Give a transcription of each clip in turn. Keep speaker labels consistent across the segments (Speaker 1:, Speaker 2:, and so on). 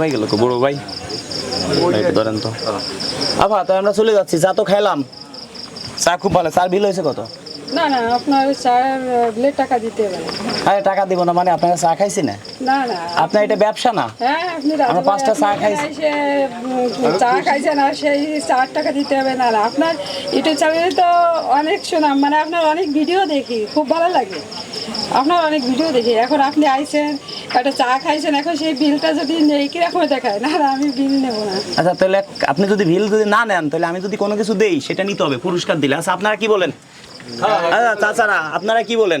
Speaker 1: ভাই, গেল বড় ভাই। ধরেন তো। আবার তো আমরা চলে যাচ্ছি, চা তো খাইলাম। চা খুব ভালো, চার বিল হয়েছে কত?
Speaker 2: না না আপনার চার বিলে টাকা দিতে হবে।
Speaker 1: আরে টাকা দিব না মানে আপনারা চা খাইছি না
Speaker 2: না। না
Speaker 1: আপনার এটা ব্যবসা না?
Speaker 2: হ্যাঁ আপনি
Speaker 1: আমরা পাঁচটা চা খাইছি।
Speaker 2: চা খাইছেন আর সেই চার টাকা দিতে হবে না। না আপনার ইউটিউব চ্যানেলে তো অনেক শোনাম মানে আপনার অনেক ভিডিও দেখি খুব ভালো লাগে। আপনার অনেক ভিডিও দেখি। এখন আপনি আইছেন একটা চা খাইছেন এখন সেই বিলটা যদি নেই কীরকম দেখায়? না না আমি বিল নেব না।
Speaker 1: আচ্ছা তাহলে আপনি যদি বিল যদি না নেন তাহলে আমি যদি কোনো কিছু দেই সেটা নিতে হবে পুরস্কার দিলে। আচ্ছা আপনারা কি বলেন? আচ্ছা আপনারা কি বলেন?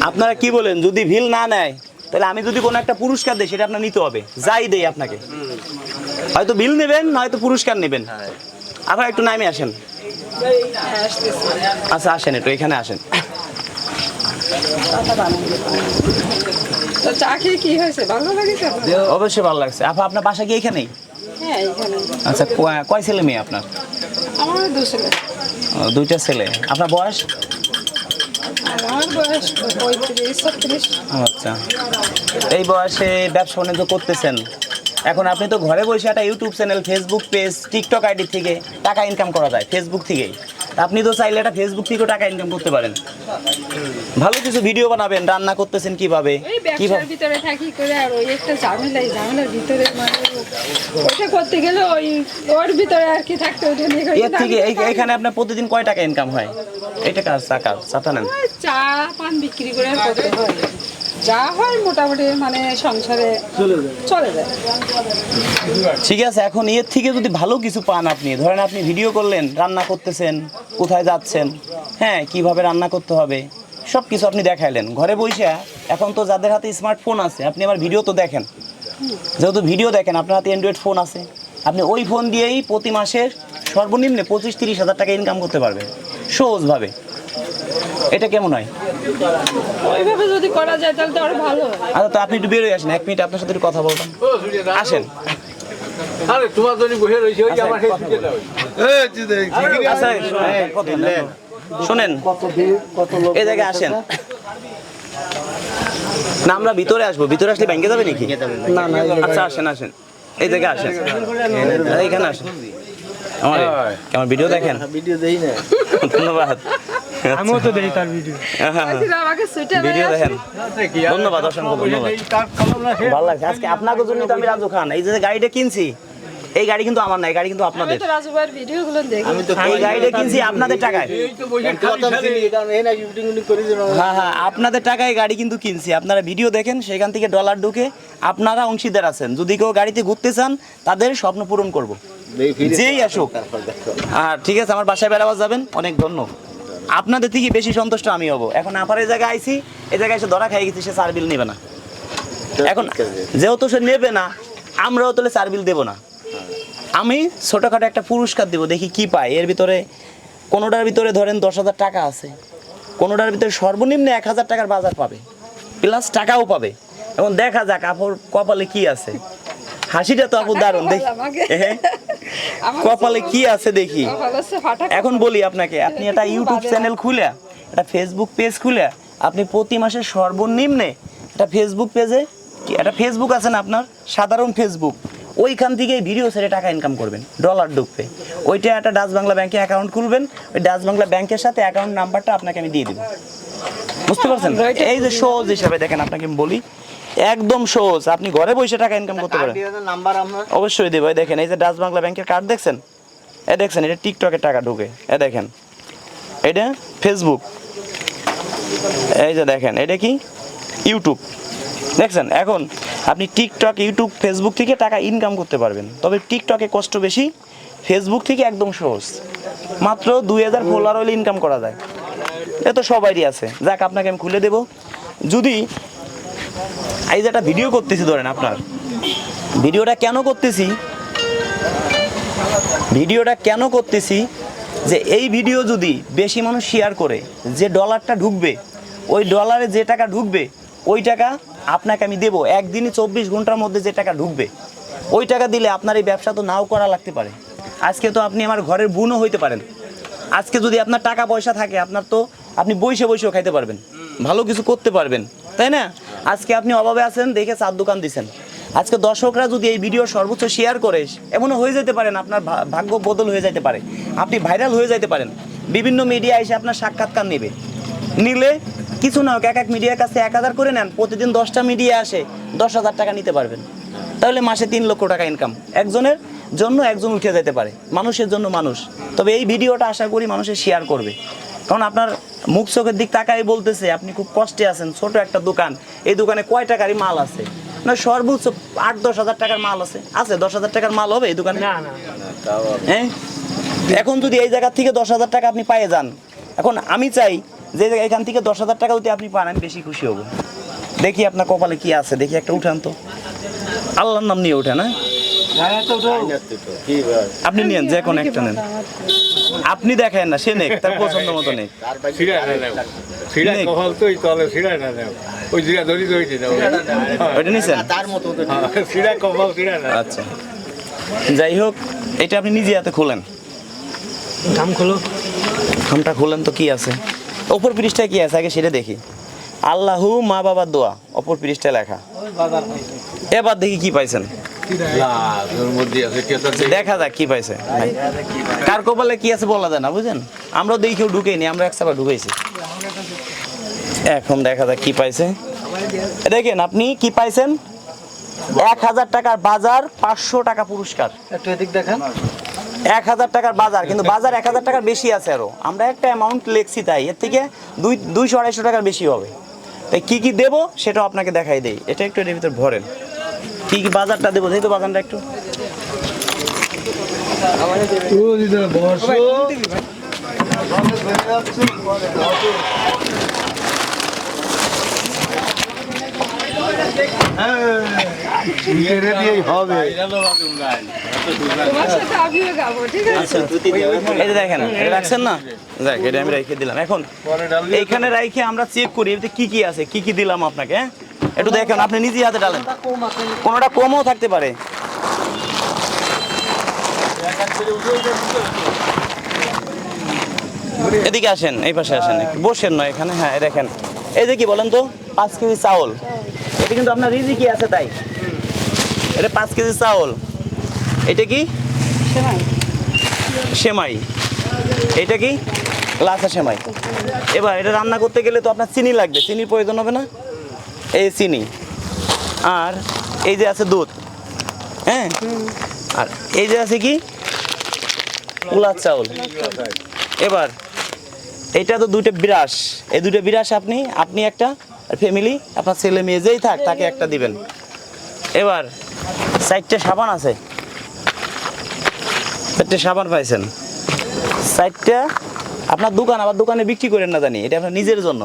Speaker 1: আপনারা কি বলেন? যদি ভিল না নেয় তাহলে আমি যদি কোনো একটা পুরস্কার দিই সেটা আপনার নিতে হবে। যাই দেই আপনাকে। হয়তো বিল নেবেন হয়তো পুরস্কার নেবেন। আবার একটু নামে আসেন। আচ্ছা আসেন একটু এখানে আসেন।
Speaker 2: চা খেয়ে কি হয়েছে? ভালো লাগেছে আপনার?
Speaker 1: অবশ্যই ভালো লাগছে। আপা আপনার বাসা কি এখানেই?
Speaker 2: হ্যাঁ
Speaker 1: আচ্ছা কয়- ছেলে মেয়ে আপনার?
Speaker 2: আমার দু ছেলে।
Speaker 1: দুইটা ছেলে। আপনার বয়স?
Speaker 2: বয়স
Speaker 1: আচ্ছা। এই বয়সে ব্যবসা বাণিজ্য করতেছেন। এখন আপনি তো ঘরে বসে একটা YouTube channel Facebook page TikTok ID থেকে টাকা ইনকাম করা যায় ফেসবুক থেকেই। আপনি তো চাইলে একটা ফেসবুক থেকেও টাকা ইনকাম করতে পারেন। ভালো কিছু ভিডিও বানাবেন রান্না করতেছেন কীভাবে? কীভাবে?
Speaker 2: ভিতরে থাকি করে আর ওই একটা ঝামেলা এই ঝামেলার ভিতরে মানে ওইটা করতে গেলে ওই ওর ভিতরে আর কি থাকতে ওই জন্য এখানে
Speaker 1: এর থেকে এইখানে আপনার প্রতিদিন কয় টাকা ইনকাম হয়? এটা কাজ টাকা চাটা নেন।
Speaker 2: চা পান বিক্রি করে করতে হয়। যা হয় মোটামুটি মানে সংসারে চলে যায়।
Speaker 1: ঠিক আছে এখন এর থেকে যদি ভালো কিছু পান আপনি ধরেন আপনি ভিডিও করলেন রান্না করতেছেন কোথায় যাচ্ছেন হ্যাঁ কীভাবে রান্না করতে হবে সব কিছু আপনি দেখাইলেন। ঘরে বসে এখন তো যাদের হাতে স্মার্টফোন আছে আপনি আমার ভিডিও তো দেখেন। যেহেতু ভিডিও দেখেন আপনার হাতে অ্যান্ড্রয়েড ফোন আছে। আপনি ওই ফোন দিয়েই প্রতি মাসের সর্বনিম্নে পঁচিশ তিরিশ হাজার টাকা ইনকাম করতে পারবেন। সহজভাবে। এটা কেমন হয়?
Speaker 2: ওইভাবে যদি করা যায় তাহলে তো আরও ভালো হয়।
Speaker 1: আচ্ছা তো আপনি একটু বেরোয় আসেন এক মিনিট আপনার সাথে একটু কথা বলতাম আসেন।
Speaker 3: আরে তোমার জন্য বসে রয়েছে ওই আমার সেই সুযোগ দাও।
Speaker 1: আচ্ছা শোনেন, কথা বলেন। শোনেন এই জায়গায় আসেন। না আমরা ভিতরে আসব ভিতরে আসলে ব্যাংকে যাবে নাকি? না না আচ্ছা আসেন আসেন। এই জায়গায় আসেন। এইখানে আসেন। আমার আমার ভিডিও দেখেন?
Speaker 4: ভিডিও দেই না।
Speaker 1: ধন্যবাদ।
Speaker 4: আমিও তো দেই তার ভিডিও
Speaker 2: সুইটার
Speaker 1: ভিডিও দেখেন। ধন্যবাদ অসংখ্য ধন্যবাদ। ভালো লাগছে। আজকে আপনাদের জন্য তো আমি রাজু খান। এই যে গাড়িটা কিনছি এই গাড়ি কিন্তু আমার না এই গাড়ি কিন্তু আপনাদের
Speaker 2: তো রাজু ভাইয়ের ভিডিও গুলো দেখি।
Speaker 4: আমি তো
Speaker 1: এই গাড়িটা কিনছি আপনাদের টাকায়। হ্যাঁ হ্যাঁ আপনাদের টাকায় গাড়ি কিন্তু কিনছি। আপনারা ভিডিও দেখেন সেখান থেকে ডলার ঢুকে আপনারা অংশীদার আছেন। যদি কেউ গাড়িতে ঘুরতে চান তাদের স্বপ্ন পূরণ করব। যেই আসুক। আর ঠিক আছে আমার বাসায় বেড়াবার যাবেন। অনেক ধন্য আপনাদের থেকে বেশি সন্তুষ্ট আমি হব। এখন আপার এই জায়গায় আইছি এই জায়গায় এসে ধরা খাই গেছি সে সার বিল নেবে না। এখন যেহেতু সে নেবে না আমরাও তাহলে সার বিল দেবো না। আমি ছোটোখাটো একটা পুরস্কার দেবো দেখি কি পাই এর ভিতরে কোনোটার ভিতরে ধরেন দশ হাজার টাকা আছে কোনোটার ভিতরে সর্বনিম্ন এক হাজার টাকার বাজার পাবে প্লাস টাকাও পাবে। এখন দেখা যাক আপুর কপালে কি আছে। হাসিটা তো আপু দারুণ দেখি। কপালে কি আছে দেখি। এখন বলি আপনাকে আপনি একটা ইউটিউব চ্যানেল খুলে একটা ফেসবুক পেজ খুলে আপনি প্রতি মাসে সর্বনিম্নে একটা ফেসবুক পেজে একটা ফেসবুক আছে না আপনার? সাধারণ ফেসবুক ওইখান থেকে ভিডিও ছেড়ে টাকা ইনকাম করবেন ডলার ঢুকবে। ওইটা একটা ডাচ বাংলা ব্যাংকে অ্যাকাউন্ট খুলবেন ওই ডাচ বাংলা ব্যাংকের সাথে অ্যাকাউন্ট নাম্বারটা আপনাকে আমি দিয়ে দেবো। বুঝতে পারছেন? এই যে সহজ হিসাবে দেখেন আপনাকে আমি বলি একদম সহজ। আপনি ঘরে বসে টাকা ইনকাম করতে পারেন। অবশ্যই দেবো। দেখেন এই যে ডাচ বাংলা ব্যাংকের কার্ড দেখছেন? এ দেখছেন এটা টিকটকের টাকা ঢুকে। এ দেখেন এটা ফেসবুক এই যে দেখেন এটা কি? ইউটিউব দেখছেন? এখন আপনি টিকটক ইউটিউব ফেসবুক থেকে টাকা ইনকাম করতে পারবেন। তবে টিকটকে কষ্ট বেশি ফেসবুক থেকে একদম সহজ। মাত্র দুই হাজার ফলোয়ার হলে ইনকাম করা যায়। এ তো সবারই আছে। যাক আপনাকে আমি খুলে দেব। যদি এই যে একটা ভিডিও করতেছি, ধরেন আপনার। ভিডিওটা কেন করতেছি? ভিডিওটা কেন করতেছি? যে এই ভিডিও যদি বেশি মানুষ শেয়ার করে, যে ডলারটা ঢুকবে, ওই ডলারে যে টাকা ঢুকবে, ওই টাকা আপনাকে আমি দেবো। একদিনই চব্বিশ ঘণ্টার মধ্যে যে টাকা ঢুকবে, ওই টাকা দিলে আপনার এই ব্যবসা তো নাও করা লাগতে পারে। আজকে তো আপনি আমার ঘরের বুনও হইতে পারেন। আজকে যদি আপনার টাকা পয়সা থাকে, আপনার তো আপনি বইসে বইসেও খাইতে পারবেন। ভালো কিছু করতে পারবেন, তাই না? আজকে আপনি অভাবে আছেন, দেখে চার দোকান দিছেন। আজকে দর্শকরা যদি এই ভিডিও সর্বোচ্চ শেয়ার করে, এমনও হয়ে যেতে পারেন আপনার ভাগ্য বদল হয়ে যেতে পারে। আপনি ভাইরাল হয়ে যেতে পারেন। বিভিন্ন মিডিয়া এসে আপনার সাক্ষাৎকার নেবে। নিলে কিছু না হোক, এক এক মিডিয়ার কাছে এক হাজার করে নেন, প্রতিদিন দশটা মিডিয়া আসে, দশ হাজার টাকা নিতে পারবেন। তাহলে মাসে তিন লক্ষ টাকা ইনকাম একজনের জন্য একজন উঠে যেতে পারে, মানুষের জন্য মানুষ। তবে এই ভিডিওটা আশা করি মানুষের শেয়ার করবে। কারণ আপনার মুখ চোখের দিক তাকাই বলতেছে আপনি খুব কষ্টে আছেন ছোট একটা দোকান। এই দোকানে কয় টাকারই মাল আছে? না সর্বোচ্চ আট দশ হাজার টাকার মাল আছে। আছে দশ হাজার টাকার মাল হবে এই দোকানে?
Speaker 4: না না
Speaker 1: হ্যাঁ? এখন যদি এই জায়গা থেকে দশ হাজার টাকা আপনি পায়ে যান এখন আমি চাই যে এখান থেকে দশ হাজার টাকা যদি আপনি পান আমি বেশি খুশি হব। দেখি আপনার কপালে কি আছে দেখি একটা উঠান তো। আল্লাহর নাম নিয়ে উঠেন হ্যাঁ?
Speaker 4: কি ভাই
Speaker 1: আপনি নিয়েন যে কোনো একটা নেন। আপনি দেখেন না সে নেক তার পছন্দ মতো নেই।
Speaker 3: না
Speaker 1: আচ্ছা। যাই হোক এটা আপনি নিজে হাতে খোলেন।
Speaker 4: নাম খোলো।
Speaker 1: খামটা খোলেন তো কি আছে? অপর পৃষ্ঠায় কি আছে? আগে সেটা দেখি। আল্লাহু মা বাবার দোয়া। অপর পৃষ্ঠায় লেখা। এবার দেখি কি পাইছেন। দেখা যাক কি পাইছে। কার কপালে কি আছে বলা যায় না বুঝেন? আমরা দেখি কেউ ঢুকেইনি আমরা এক সাবার ঢুকেছি এখন দেখা যাক কি পাইছে। দেখেন আপনি কি পাইছেন? এক হাজার টাকার বাজার পাঁচশো টাকা পুরস্কার।
Speaker 4: একটু এদিক দেখান।
Speaker 1: এক হাজার টাকার বাজার কিন্তু বাজার এক হাজার টাকার বেশি আছে আরও। আমরা একটা অ্যামাউন্ট লিখছি তাই এর থেকে দুই দুইশো আড়াইশো টাকার বেশি হবে। তাই কি কি দেবো সেটাও আপনাকে দেখাই দেই। এটা একটু এর ভিতর ভরেন। কি কি বাজারটা দেবো? দেখি তো বাজারটা একটু যে দেখেন রাখছেন না? দেখ আমি রেখে দিলাম। এখন, এইখানে রাইখে আমরা চেক করি কি কি আছে? কি কি দিলাম আপনাকে হ্যাঁ? একটু দেখেন, আপনি নিজে হাতে ডালেন কোনোটা কমও থাকতে পারে। এদিকে আসেন, এই পাশে আসেন বসেন না এখানে হ্যাঁ দেখেন। এই কি বলেন তো? পাঁচ কেজি চাউল। এটা কিন্তু আপনার রিজিকি আছে তাই? এটা পাঁচ কেজি চাউল। এটা কি?
Speaker 2: সেমাই।
Speaker 1: এটা কি? লাচা সেমাই। এবার এটা রান্না করতে গেলে তো আপনার চিনি লাগবে। চিনির প্রয়োজন হবে না? এই চিনি। আর এই যে আছে দুধ হ্যাঁ? আর এই যে আছে কি? উলাদ চাউল। এবার, এটা তো দুইটা বিরাস। এই দুটো বিরাস আপনি আপনি একটা, আর ফ্যামিলি আপনার ছেলে মেয়ে যেই থাক, তাকে একটা দিবেন। এবার, চারটে সাবান আছে। চারটে সাবান পাইছেন। চারটা, আপনার দোকান, আবার দোকানে বিক্রি করেন না জানি, এটা আপনার নিজের জন্য।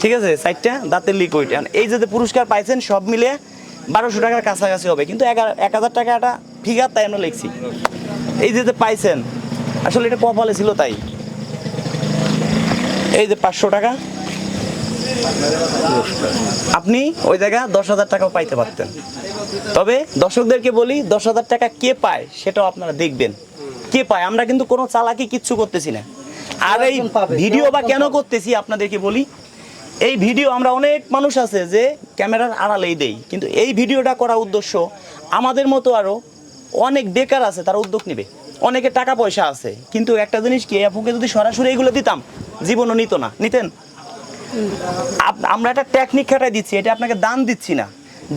Speaker 1: ঠিক আছে? চারটা দাঁতের লিকুইড এই যে যে পুরস্কার পাইছেন সব মিলে বারোশো টাকার কাছাকাছি হবে। কিন্তু এক হাজার টাকা একটা ফিগার তাই আমরা লিখছি। এই যে পাইছেন আসলে এটা কপালে ছিল তাই। এই যে পাঁচশো টাকা। আপনি ওই জায়গা দশ হাজার টাকাও পাইতে পারতেন। তবে দর্শকদেরকে বলি দশ হাজার টাকা কে পায় সেটাও আপনারা দেখবেন। কে পায়? আমরা কিন্তু কোনো চালাকি কিচ্ছু করতেছি না। আর এই ভিডিও বা কেন করতেছি আপনাদেরকে বলি এই ভিডিও আমরা অনেক মানুষ আছে যে ক্যামেরার আড়ালেই দেই, কিন্তু এই ভিডিওটা করা উদ্দেশ্য আমাদের মতো আরও অনেক বেকার আছে, তারা উদ্যোগ নেবে। অনেকে টাকা পয়সা আছে, কিন্তু একটা জিনিস কি আপুকে যদি সরাসরি এগুলো দিতাম, জীবনও নিত না। নিতেন? আমরা একটা টেকনিক খাটাই দিচ্ছি, এটা আপনাকে দান দিচ্ছি না,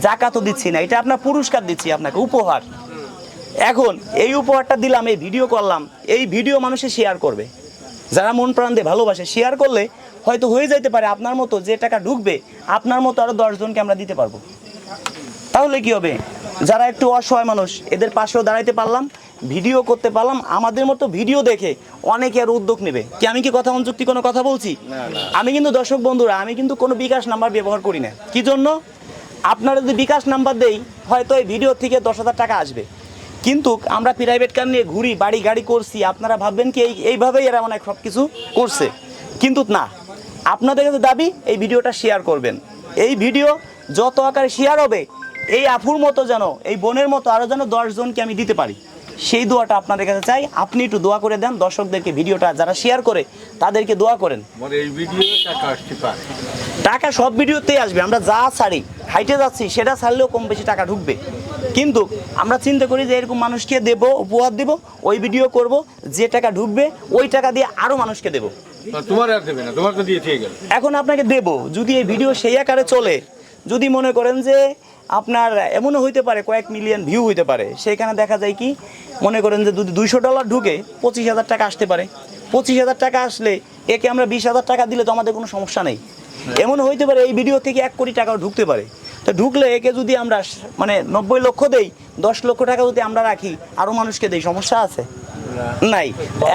Speaker 1: জাকাতও দিচ্ছি না, এটা আপনার পুরস্কার দিচ্ছি আপনাকে, উপহার। এখন এই উপহারটা দিলাম, এই ভিডিও করলাম, এই ভিডিও মানুষে শেয়ার করবে। যারা মন প্রাণ দিয়ে ভালোবাসে শেয়ার করলে হয়তো হয়ে যাইতে পারে আপনার মতো যে টাকা ঢুকবে আপনার মতো আরও দশজনকে আমরা দিতে পারব। তাহলে কি হবে? যারা একটু অসহায় মানুষ এদের পাশেও দাঁড়াইতে পারলাম ভিডিও করতে পারলাম আমাদের মতো ভিডিও দেখে অনেকে আর উদ্যোগ নেবে। কি আমি কি কথা অনুযুক্তি কোনো কথা বলছি? আমি কিন্তু দর্শক বন্ধুরা আমি কিন্তু কোনো বিকাশ নাম্বার ব্যবহার করি না। কি জন্য? আপনারা যদি বিকাশ নাম্বার দেই হয়তো এই ভিডিও থেকে দশ হাজার টাকা আসবে। কিন্তু আমরা প্রাইভেট কার নিয়ে ঘুরি বাড়ি গাড়ি করছি আপনারা ভাববেন কি এই এইভাবেই এরা অনেক সব কিছু করছে। কিন্তু না। আপনাদের কাছে দাবি এই ভিডিওটা শেয়ার করবেন। এই ভিডিও যত আকারে শেয়ার হবে এই আফুর মতো যেন এই বোনের মতো আরও যেন দশজনকে আমি দিতে পারি। সেই দোয়াটা আপনাদের কাছে চাই। আপনি একটু দোয়া করে দেন দর্শকদেরকে ভিডিওটা যারা শেয়ার করে তাদেরকে দোয়া করেন।
Speaker 3: টাকা
Speaker 1: সব ভিডিওতেই আসবে আমরা যা ছাড়ি হাইটে যাচ্ছি সেটা ছাড়লেও কম বেশি টাকা ঢুকবে। কিন্তু আমরা চিন্তা করি যে এরকম মানুষকে দেব উপহার দেব ওই ভিডিও করব যে টাকা ঢুকবে ওই টাকা দিয়ে আরও মানুষকে দেব। এখন আপনাকে দেব, যদি এই ভিডিও সেই আকারে চলে, যদি মনে করেন যে আপনার এমনও হইতে পারে, কয়েক মিলিয়ন ভিউ হইতে পারে সেখানে দেখা যায় কি, মনে করেন যে যদি দুইশো ডলার ঢুকে, পঁচিশ হাজার টাকা আসতে পারে। পঁচিশ হাজার টাকা আসলে একে আমরা বিশ হাজার টাকা দিলে তো আমাদের কোনো সমস্যা নেই। এমন হইতে পারে এই ভিডিও থেকে এক কোটি টাকাও ঢুকতে পারে। তো ঢুকলে একে যদি আমরা মানে নব্বই লক্ষ দেই, দশ লক্ষ টাকা যদি আমরা রাখি, আরও মানুষকে দেই, সমস্যা আছে? নাই।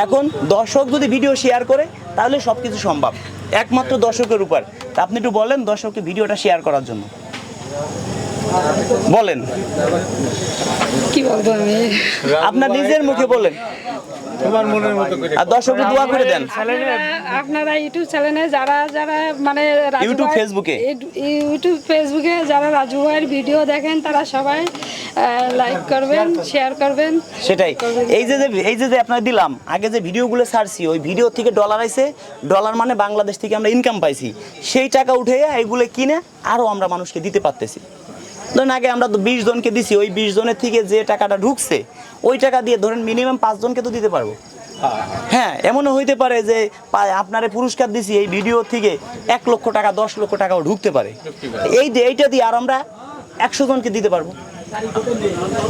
Speaker 1: এখন দর্শক যদি ভিডিও শেয়ার করে, তাহলে সব কিছু সম্ভব। একমাত্র দর্শকের উপর। আপনি একটু বলেন দর্শককে ভিডিওটা শেয়ার করার জন্য। বলেন।
Speaker 2: কি বলব আমি?
Speaker 1: আপনার নিজের মুখে বলেন।
Speaker 3: তোমার মনের মতো করে।
Speaker 1: আর দর্শককে দোয়া করে দেন।
Speaker 2: আপনারা- আপনারা ইউটিউব চ্যানেলে যারা যারা মানে
Speaker 1: ইউটিউব, ফেসবুকে?
Speaker 2: ইউটিউব ফেসবুকে যারা রাজু ভাইয়ের ভিডিও দেখেন তারা সবাই লাইক করবেন শেয়ার করবেন।
Speaker 1: সেটাই। এই যে যে এই যে যে আপনার দিলাম আগে যে ভিডিওগুলো ছাড়ছি ওই ভিডিও থেকে ডলার আইছে। ডলার মানে বাংলাদেশ থেকে আমরা ইনকাম পাইছি। সেই টাকা উঠে এইগুলো কিনে আরও আমরা মানুষকে দিতে পারতেছি। ধরেন আগে আমরা তো বিশ জনকে দিছি, ওই বিশ জনের থেকে যে টাকাটা ঢুকছে, ওই টাকা দিয়ে ধরেন মিনিমাম পাঁচজনকে তো দিতে পারব। হ্যাঁ এমনও হইতে পারে যে আপনারে পুরস্কার দিছি এই ভিডিও থেকে এক লক্ষ টাকা, দশ লক্ষ টাকাও ঢুকতে পারে। এই যে এইটা দিয়ে আর আমরা একশো জনকে দিতে পারব।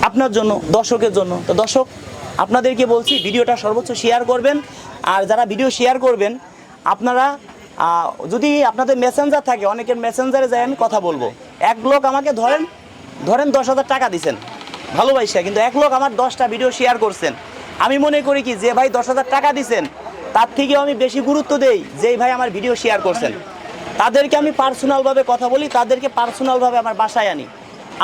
Speaker 1: আপনার জন্য, দর্শকের জন্য। তো দর্শক, আপনাদেরকে বলছি, ভিডিওটা সর্বোচ্চ শেয়ার করবেন। আর যারা ভিডিও শেয়ার করবেন, আপনারা যদি আপনাদের মেসেঞ্জার থাকে, অনেকের মেসেঞ্জারে যাই আমি কথা বলব। এক লোক আমাকে ধরেন ধরেন দশ হাজার টাকা দিছেন ভালোবাসা কিন্তু এক লোক আমার দশটা ভিডিও শেয়ার করছেন। আমি মনে করি কি, যে ভাই দশ হাজার টাকা দিছেন, তার থেকেও আমি বেশি গুরুত্ব দেই, যেই ভাই আমার ভিডিও শেয়ার করছেন। তাদেরকে আমি পার্সোনালভাবে কথা বলি, তাদেরকে পার্সোনালভাবে আমার বাসায় আনি।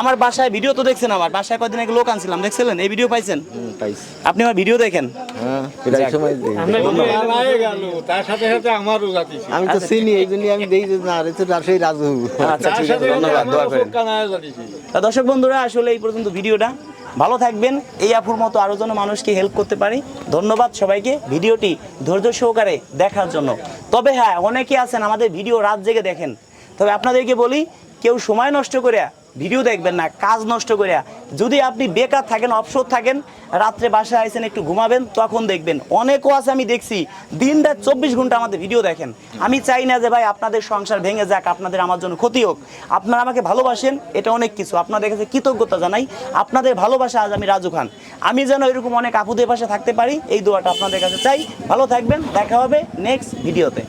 Speaker 1: আমার বাসায় ভিডিও তো দেখছেন আমার বাসায় কদিন আগে লোক আনছিলাম দেখছিলেন? এই ভিডিও পাইছেন? আপনি আমার ভিডিও দেখেন?
Speaker 4: হ্যাঁ প্রায় সময় দেই।
Speaker 3: পালায়ে গেল তার সাথে সাথে আমারও জাতি ছিল।
Speaker 4: আমি তো চিনি এই জন্যই আমি দেখি না রে রাজু।
Speaker 1: আচ্ছা ধন্যবাদ। তা দর্শক বন্ধুরা আসলে এই পর্যন্ত ভিডিওটা। ভালো থাকবেন এই আপুর মতো আরও যেন মানুষকে হেল্প করতে পারি। ধন্যবাদ সবাইকে ভিডিওটি ধৈর্য সহকারে দেখার জন্য। তবে হ্যাঁ অনেকে আছেন আমাদের ভিডিও রাত জেগে দেখেন। তবে আপনাদেরকে বলি কেউ সময় নষ্ট করে ভিডিও দেখবেন না, কাজ নষ্ট করে যদি আপনি বেকার থাকেন, অবসর থাকেন, রাত্রে বাসায় আইসেন, একটু ঘুমাবেন, তখন দেখবেন, অনেকও আছে আমি দেখছি, দিন রাত চব্বিশ ঘণ্টা আমাদের ভিডিও দেখেন। আমি চাই না যে ভাই আপনাদের সংসার ভেঙে যাক, আপনাদের আমার জন্য ক্ষতি হোক। আপনারা আমাকে ভালোবাসেন, এটা অনেক কিছু। আপনাদের কাছে কৃতজ্ঞতা জানাই, আপনাদের ভালোবাসা আজ আমি রাজু খান। আমি যেন এরকম অনেক আপুদের পাশে থাকতে পারি, এই দোয়াটা আপনাদের কাছে চাই। ভালো থাকবেন, দেখা হবে নেক্সট ভিডিওতে